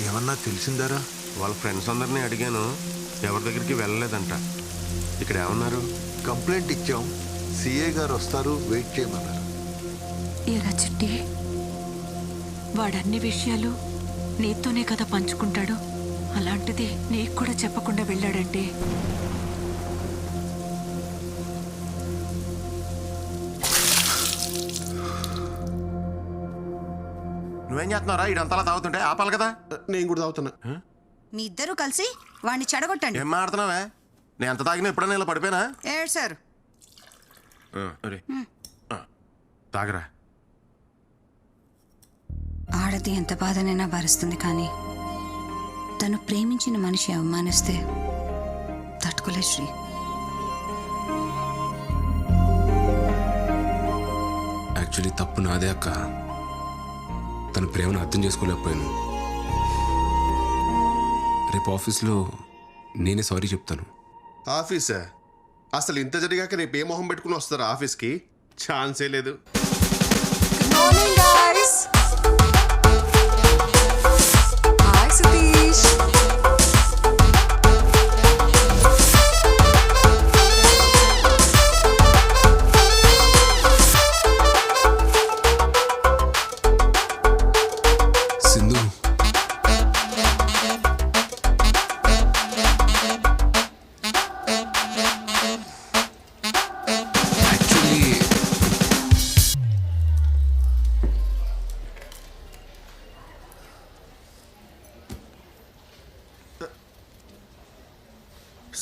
ఏమన్నా తెలిసిందారా? వాళ్ళ ఫ్రెండ్స్ అందరినీ అడిగాను. ఎవరి దగ్గరికి వెళ్ళలేదంట. ఇక్కడ ఏమన్నారు? కంప్లైంట్ ఇచ్చాం. సిఏ గారు వస్తారు వెయిట్ చేయమన్నారు. ఏరా చిట్టి వాడన్ని విషయాలు నీతోనే కదా పంచుకుంటాడు. అలాంటిది నీకు కూడా చెప్పకుండా వెళ్ళాడంటే? నువ్వేం చేస్తున్నారా ఇడంతలా తాగుతుంటే ఆపాలి కదా. నేను కూడా తాగుతున్నా. మీ ఇద్దరు కలిసి వాడిని చెడగొట్టండి. ఏం మాడుతున్నావే నేను ఎంత తాగినా ఎప్పుడైనా ఇలా పడిపోయినా? ఏడు సార్. అరే తాగరా. ఆడది ఎంత బాధనైనా భరిస్తుంది కానీ తను ప్రేమించిన మనిషి అవమానిస్తే తట్టుకోలే శ్రీ. యాక్చువల్లీ తప్పు నాదే అక్క. తన ప్రేమను అర్థం చేసుకోలేకపోయాను. రేపు ఆఫీస్లో నేనే సారీ చెప్తాను. ఆఫీసా? అసలు ఇంత జరిగాక రేపు ఏ మొహం పెట్టుకుని వస్తారా ఆఫీస్కి? ఛాన్సే లేదు.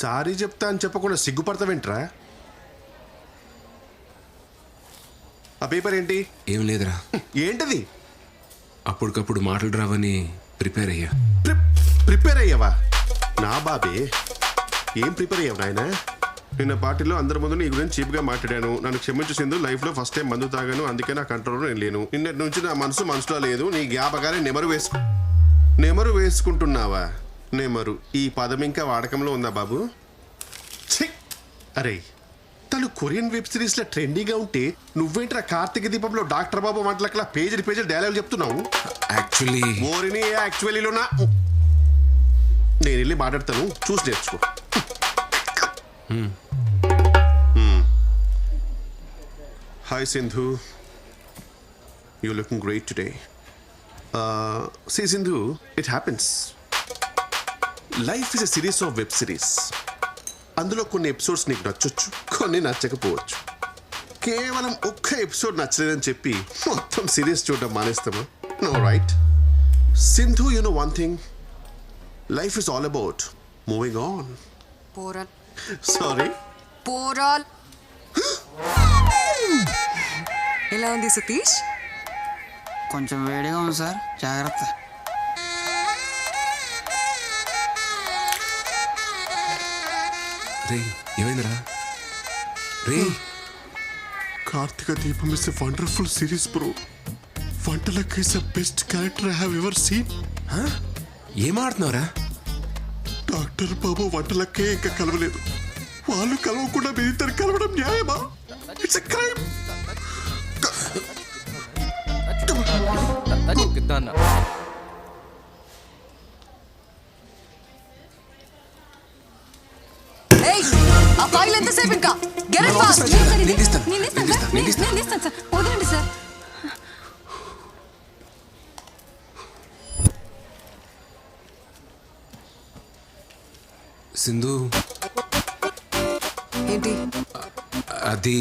సారీ చెప్తా అని చెప్పకుండా సిగ్గుపడతావేంట్రా? ఆ పేపర్ ఏంటి? ఏం లేదురా. ఏంటిది? అప్పటికప్పుడు మాటలు రావని ప్రిపేర్ అయ్యా. ప్రి- ప్రిపేర్ అయ్యావా? నా బాబే. ఏం ప్రిపేర్ అయ్యావు నాయన? నిన్న పార్టీలో అందరి ముందు నీ గురించి చీప్గా మాట్లాడాను. నన్ను క్షమించు సింధు లైఫ్లో ఫస్ట్ టైం మందు తాగాను. అందుకే నా కంట్రోల్లో నేను లేను. నిన్నటి నుంచి నా మనసు మనసులో లేదు. నీ జ్ఞాపకాలే నెమరు వేసుకు నెమరు వేసుకుంటున్నావా? నెమరు ఈ పదం ఇంకా వాడకంలో ఉందా బాబు? ఛీ! అరే తను కొరియన్ వెబ్ సిరీస్లో ట్రెండీగా ఉంటే నువ్వేంట్రా కార్తీక దీపంలో డాక్టర్ బాబు వంటలకలా పేజీలు పేజీలు డైలాగ్ చెప్తున్నావు? యాక్చువల్లీ ఓరిని యాక్చువల్లీలో నా నేను వెళ్ళి మాట్లాడతాను చూసి నేర్చుకో. Hi Sindhu you looking great today see Sindhu it happens life is a series of web series అందులో కొన్ని ఎపిసోడ్స్ నీకు నచ్చొచ్చు కొన్ని నచ్చకపోవచ్చు. కేవలం ఒక్క ఎపిసోడ్ నచ్చలేదని చెప్పి మొత్తం సిరీస్ చూడడం మానేస్తామా? No right Sindhu you know one thing life is all about moving on పోరాల్ sorry పోరాల్ ఎలా ఉంది సతీష్? కొంచెం వేడిగా ఉంది సార్. జాగ్రత్త. రే ఏమైందిరా? రే. Karthika Deepam is a wonderful series bro వంటలకు is a best character I have ever seen ఏం ఆడుతున్నావురా? డాక్టర్ బాబు వంటలకే ఇంకా కలవలేదు. వాళ్ళు కలవకుండా మీరిద్దరు కలవడం న్యాయమా? ఇట్స్ ఎ క్రైమ్ ఆ ఫైల్ ఎంతసేపు ఇంకా? గెట్ ఇట్ ఫాస్ట్ సార్ వదలండి సార్. సింధు. ఏంటి? అది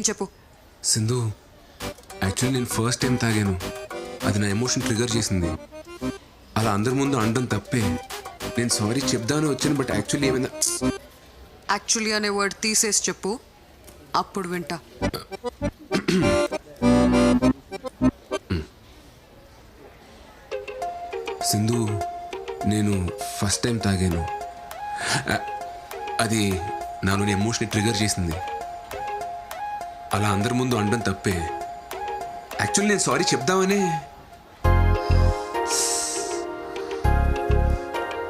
ఏం చెప్పు. సింధు యాక్చువల్లీ నేను ఫస్ట్ టైం తాగాను. అది నా ఎమోషన్ ట్రిగర్ చేసింది. అలా అందరి ముందు అనడం తప్పే. నేను సారీ చెప్దామని వచ్చాను బట్ యాక్చువల్లీ ఏమైందా యాక్చువల్లీ అనే వర్డ్ తీసేసి చెప్పు. అప్పుడు వింటా. సింధు నేను ఫస్ట్ టైం తాగాను. అది నాలోని ఎమోషన్ ట్రిగర్ చేసింది. అలా అందరి ముందు అనడం తప్పే. యాక్చువల్లీ నేను సారీ చెప్దామనే.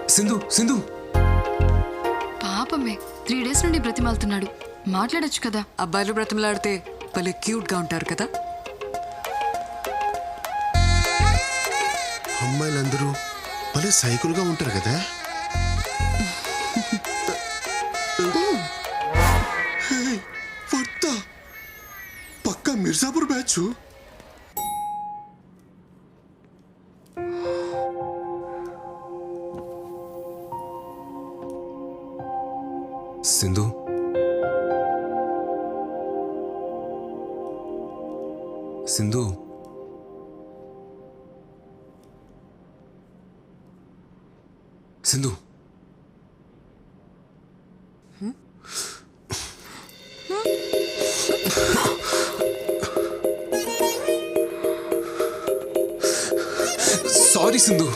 సింధు సింధు. పాపమే త్రీ డేస్ నుండి బ్రతిమాలుతున్నాడు. మాట్లాడొచ్చు కదా? అబ్బాయిలు బ్రతిమలాడితే భలే క్యూట్గా ఉంటారు కదా? అమ్మాయిలందరూ భలే సైకిల్గా ఉంటారు కదా? మిర్జాపూర్ బ్యాచ్ సింధు సింధు సింధు సారీ సింధు సింధు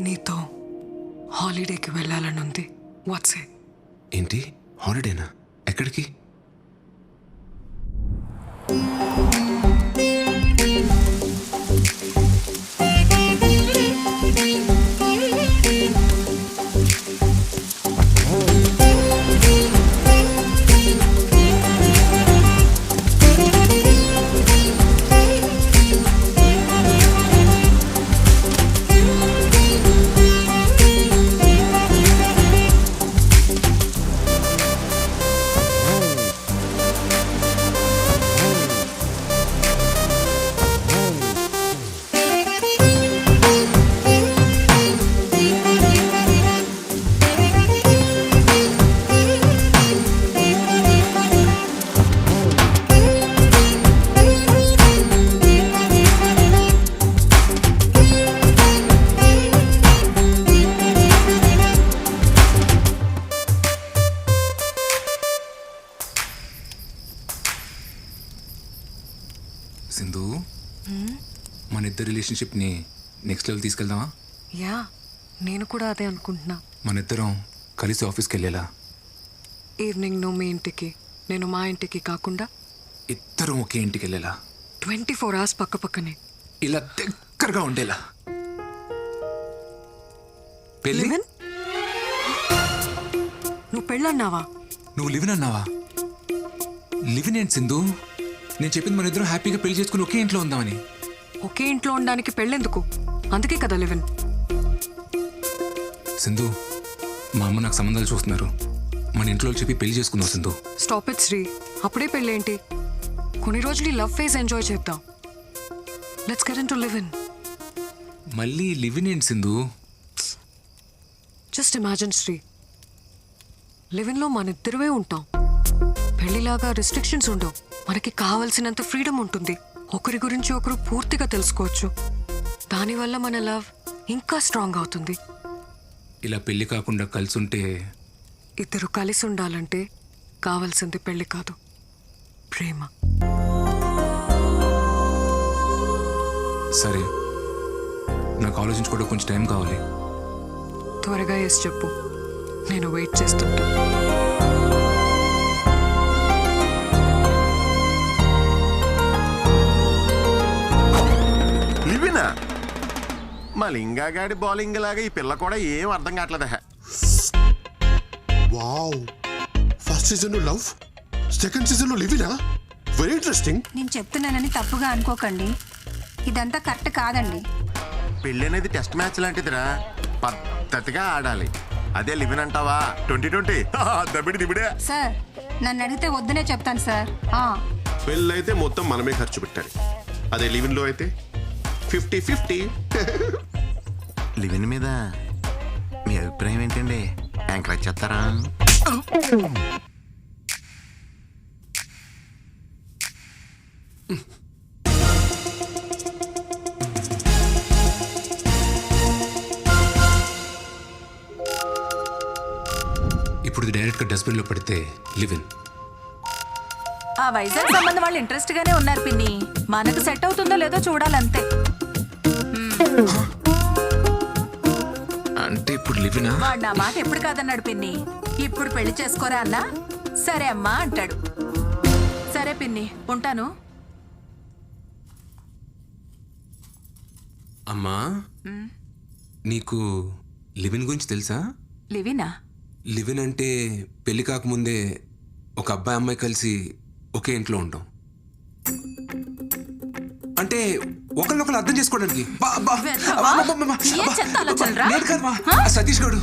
నీతో హాలిడేకి వెళ్ళాలని ఉంది వాట్సే ఏంటి? హాలిడేనా? ఎక్కడికి? ఇద్దరు రిలేషన్షిప్ని నెక్స్ట్ లెవెల్ తీసుకెళ్దామా? యా నేను కూడా అదే అనుకుంటున్నా. మన ఇద్దరం కలిసి ఆఫీస్కి వెళ్ళేలా? ఈవినింగ్ నువ్వు మీ ఇంటికి నేను మా ఇంటికి కాకుండా ఇద్దరం ఒకే ఇంటికి వెళ్ళేలా? ట్వంటీ ఫోర్ అవర్స్ పక్క పక్కనే. ఇలా దగ్గరగా ఉండేలా? పెళ్ళి? లివెన్? నువ్వు పెళ్ళన్నావా? నువ్వు లివిన్ అన్నావా? లివిన్ ఏంటి సింధు? నేను చెప్పింది మన ఇద్దరం హ్యాపీగా పెళ్ళి చేసుకుని ఒకే ఇంట్లో ఉందామని. ఒకే ఇంట్లో ఉండడానికి పెళ్ళెందుకు? అందుకే కదా లివెన్. సింధు మా అమ్మ నాకు సంబంధాలు చూస్తున్నారు. మన ఇంట్లో చెప్పి పెళ్ళి చేసుకుందాం సింధు. Stop it Shri. అప్పుడే పెళ్ళేంటి? కొన్ని రోజులు ఈ లవ్ ఫేజ్ ఎంజాయ్ చేద్దాం. Let's get in to live in మళ్ళీ లివిన్ ఏంటి సింధు? Just imagine Sri. లివిన్లో మన ఇద్దరమే ఉంటాం. పెళ్ళిలాగా రిస్ట్రిక్షన్స్ ఉండవు. మనకి కావలసినంత ఫ్రీడమ్ ఉంటుంది. ఒకరి గురించి ఒకరు పూర్తిగా తెలుసుకోవచ్చు. దానివల్ల మన లవ్ ఇంకా స్ట్రాంగ్ అవుతుంది. ఇలా పెళ్ళి కాకుండా కలిసి ఉంటే ఇద్దరు కలిసి ఉండాలంటే కావాల్సింది పెళ్ళి కాదు ప్రేమ. సరే నాకు ఆలోచించుకోవడం కొంచెం టైం కావాలి. త్వరగా ఎస్ చెప్పు. నేను వెయిట్ చేస్తుంటా. మా లింగాగాడి బౌలింగ్ లాగా ఈ పిల్ల కూడా ఏం అర్థం కావట్లేదు వావ్. ఫస్ట్ సీజన్లో లవ్ సెకండ్ సీజన్లో లివినా వెరీ ఇంట్రెస్టింగ్ నేను చెప్తున్నానని తప్పుగా అనుకోకండి. ఇదంతా కరెక్ట్ కాదండి. పెళ్ళి అనేది టెస్ట్ మ్యాచ్ లాంటిదిరా. పద్ధతిగా ఆడాలి. అదే లివిన్ అంటావా? ట్వంటీ ట్వంటీ దబిడి దిబిడే సార్ నన్ను అడిగితే వద్దనే చెప్తాను సార్. ఆ, పెళ్ళైతే మొత్తం మనమే ఖర్చు పెట్టాలి. అదే లివిన్లో అయితే ఫిఫ్టీ ఫిఫ్టీ లివిన్ మీద మీ అభిప్రాయం ఏంటండి? ఎంకరేజ్ చేస్తారా ఇప్పుడు ఇది డైరెక్ట్గా డస్ట్బిన్లో పడితే లివిన్. ఆ వైజాగ్ సంబంధం వాళ్ళు ఇంట్రెస్ట్ గానే ఉన్నారు పిన్ని. మనకు సెట్ అవుతుందో లేదో చూడాలంతే. ఇప్పుడు లివినా వాడు నా మాట ఎప్పుడు కాదన్నాడు పిన్ని. ఇప్పుడు పెళ్ళి చేసుకోరా అన్నా? సరే అమ్మా అంటాడు. సరే పిన్ని ఉంటాను. అమ్మా నీకు లివిన్ గురించి తెలుసా? లివినా? లివిన్ అంటే పెళ్ళి కాకముందే ఒక అబ్బాయి అమ్మాయి కలిసి ఒకే ఇంట్లో ఉంటాం. అంటే ఒకరినొకరు అర్థం చేసుకోవడానికి. సతీష్ గాడు.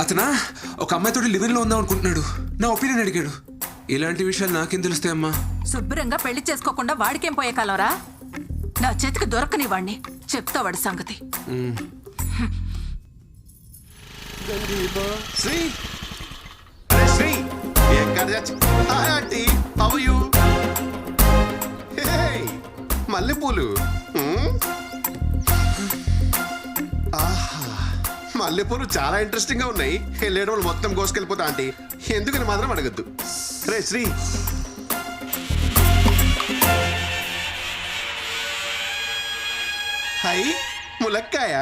అతనా? ఒక అమ్మాయితో లివిన్లో ఉందాం అనుకుంటున్నాడు. నా ఒపీనియన్ అడిగాడు. ఇలాంటి విషయాలు నాకేం తెలుస్తాయమ్మా? శుభ్రంగా పెళ్ళి చేసుకోకుండా వాడికేం పోయే కాలంరా? నా చేతికి దొరకని వాణ్ణి. చెప్తా వాడి సంగతి. శ్రీ అరే శ్రీ. ఎక్కడ చచ్చి హాయ్ ఆంటీ హౌ యు మల్లెపూలు. ఆహా మల్లెపూలు చాలా ఇంట్రెస్టింగ్గా ఉన్నాయి. వెళ్ళేటప్పుడు మొత్తం కోసుకెళ్ళిపోతా ఆంటీ. ఎందుకని మాత్రం అడగద్దు. రే శ్రీ. హై ములక్కాయ.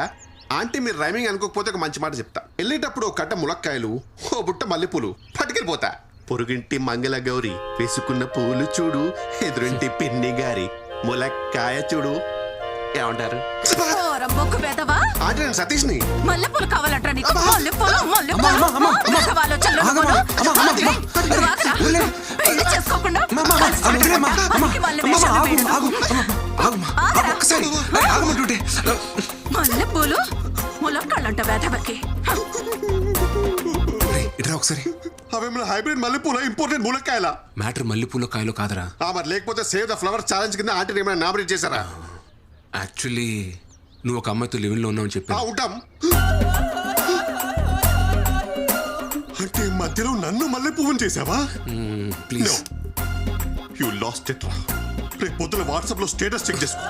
ఆంటీ మీరు రైమింగ్ అనుకోకపోతే ఒక మంచి మాట చెప్తా. వెళ్ళేటప్పుడు ఒక కట్ట ములక్కాయలు ఓ బుట్ట మల్లెపూలు పట్టుకెళ్ళిపోతా. పొరుగింటి మంగళ గౌరి వేసుకున్న పూలు చూడు ఎదురింటి పిన్ని గారి ములక్కాయ చూడు. ఏమంటారు? నేను సతీష్ని? మల్లెపూలు కావాలంటరా నీకు. మల్లెపూలు మల్లెపూలు ఆగమ్మా, అమ్మా. మల్లెపూల ఇంపార్టెంట్ ములక్కాయల? మ్యాటర్ మల్లెపూలో కాయలో కాదరా. ఆ మరి లేకపోతే సేవ్ ద ఫ్లవర్ ఛాలెంజ్ కింద ఆంటీని ఏమైనా నామినేట్ చేశారా? యాక్చువల్లీ నువ్వు ఒక అమ్మాయితో లివిన్లో ఉన్నావు ఆ, చెప్పాను. ఉంటాం. అంటే మధ్యలో నన్ను మల్లె పువ్వుని చేసావా ప్లీజ్ యూ లాస్ట్ ఇట్ రా. రేపు పొద్దున వాట్సాప్లో స్టేటస్ చెక్ చేసుకో.